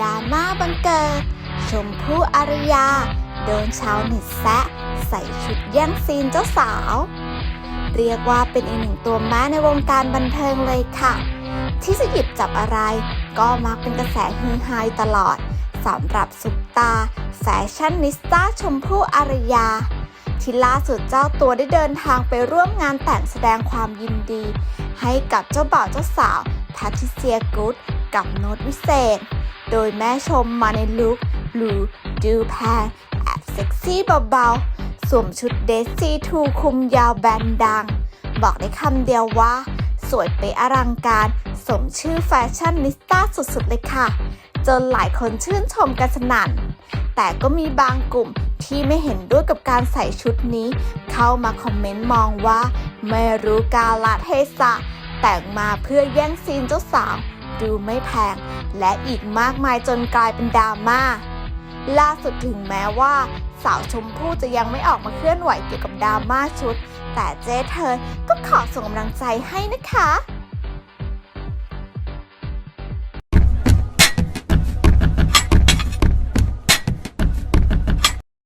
ดราม่าบังเกิด ชมพู่อารยา โดนชาวเน็ตแซะใส่ชุดแย่งซีนเจ้าสาว เรียกว่าเป็นอีกหนึ่งตัวแม่ในวงการบันเทิงเลยค่ะ ที่จะหยิบจับอะไร ก็มักเป็นกระแสฮือฮายตลอดสำหรับซุปตา แฟชั่นนิสต้าชมพู่อารยา ที่ล่าสุดเจ้าตัวได้เดินทางไปร่วมงานแต่งแสดงความยินดี ให้กับเจ้าบ่าวเจ้าสาวแพทริเซียกูดกับโน้ตวิเศษ โดยแม่ชมมาในลุคลูดูแพงแอบเซ็กซี่เบาๆ สวมชุดเดซี่ทูคุมยาวแบนดัง บอกได้คำเดียวว่า สวยไปอลังการ สมชื่อแฟชั่นนิสต้าสุดๆเลยค่ะ จนหลายคนชื่นชมกันสนั่น แต่ก็มีบางกลุ่มที่ไม่เห็นด้วยกับการใส่ชุดนี้ เข้ามาคอมเมนต์มองว่า ไม่รู้กาลเทศะแต่งมาเพื่อแย่งซีนเจ้าสาว ดูไม่แพง และอีกมากมายจนกลายเป็นดราม่าล่าสุดถึงแม้ว่า สาวชมพู่จะยังไม่ออกมาเคลื่อนไหวเกี่ยวกับดราม่าชุด แต่เจ๊เธอก็ขอส่งกำลังใจให้นะคะ